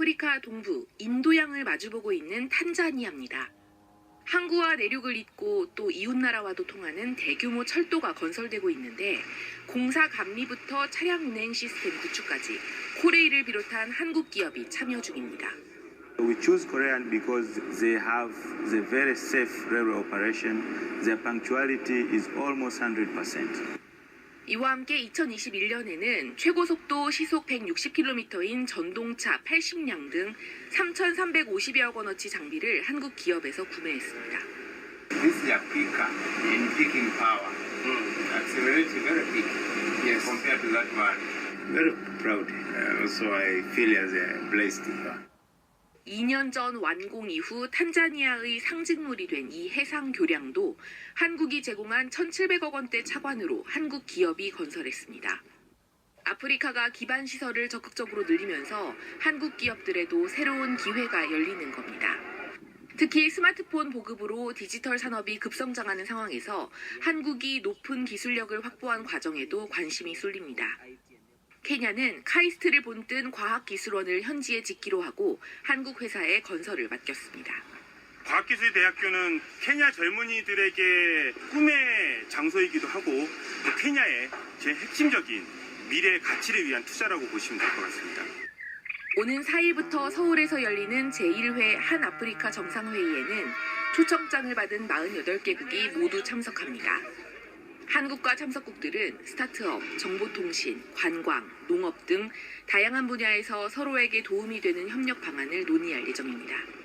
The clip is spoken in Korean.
아프리카 동부 인도양을 마주보고 있는 탄자니아입니다. 항구와 내륙을 잇고 또 이웃나라와도 통하는 대규모 철도가 건설되고 있는데 공사 감리부터 차량 운행 시스템 구축까지 코레일을 비롯한 한국 기업이 참여 중입니다. We choose Korean because they have the very safe railway operation. Their punctuality is almost 100%. 이와 함께 2021년에는 최고 속도 시속 160km인 전동차 80량 등 3,350여억 원어치 장비를 한국 기업에서 구매했습니다. This is Africa in peaking power. Accelerating very big yes. compared to that one. Very proud. Uh, also, I feel as a blessed. 2년 전 완공 이후 탄자니아의 상징물이 된 이 해상 교량도 한국이 제공한 1,700억 원대 차관으로 한국 기업이 건설했습니다. 아프리카가 기반 시설을 적극적으로 늘리면서 한국 기업들에도 새로운 기회가 열리는 겁니다. 특히 스마트폰 보급으로 디지털 산업이 급성장하는 상황에서 한국이 높은 기술력을 확보한 과정에도 관심이 쏠립니다. 케냐는 카이스트를 본뜬 과학기술원을 현지에 짓기로 하고 한국 회사에 건설을 맡겼습니다. 과학기술대학교는 케냐 젊은이들에게 꿈의 장소이기도 하고 또 케냐의 제 핵심적인 미래 가치를 위한 투자라고 보시면 될 것 같습니다. 오는 4일부터 서울에서 열리는 제1회 한 아프리카 정상회의에는 초청장을 받은 48개국이 모두 참석합니다. 한국과 참석국들은 스타트업, 정보통신, 관광, 농업 등 다양한 분야에서 서로에게 도움이 되는 협력 방안을 논의할 예정입니다.